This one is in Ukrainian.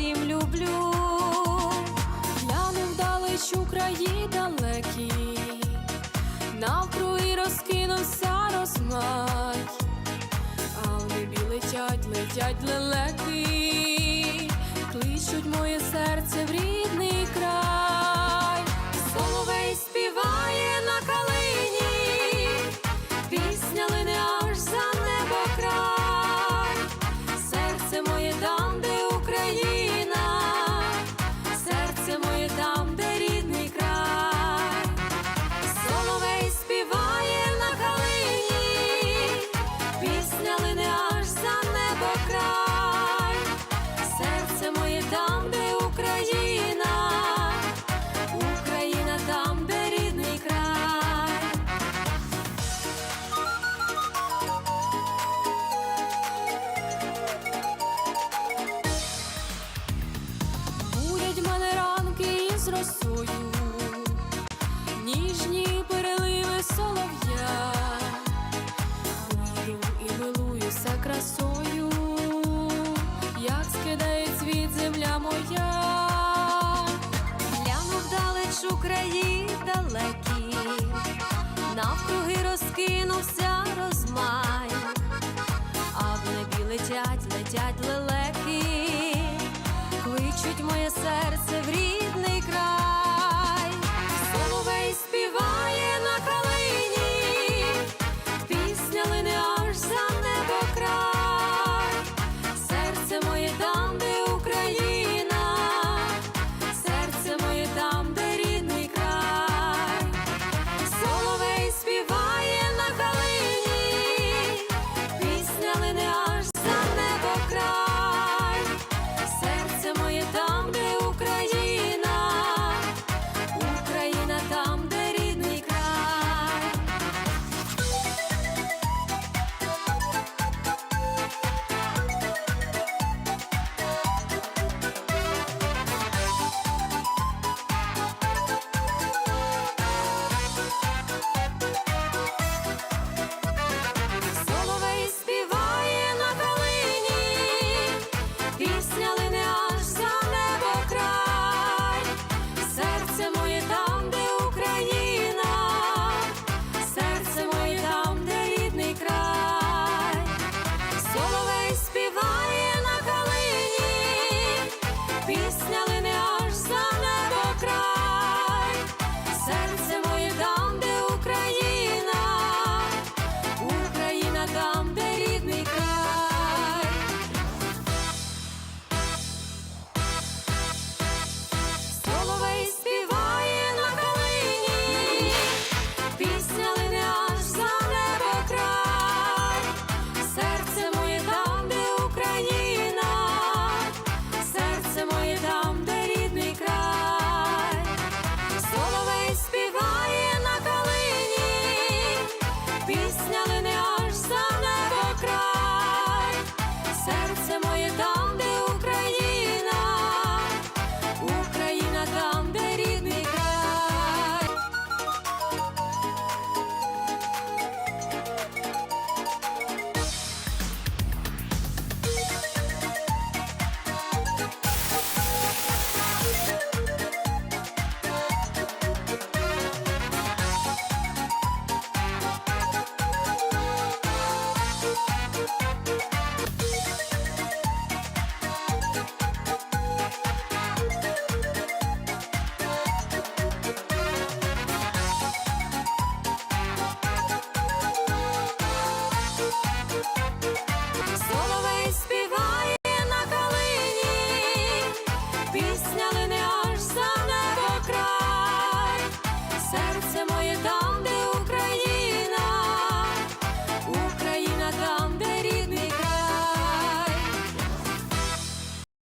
всім люблю, я не вдалеч у краї далекі, навкруги розкинувся розмай, а в небі летять, летять лелеки, кличуть моє серце в Україні.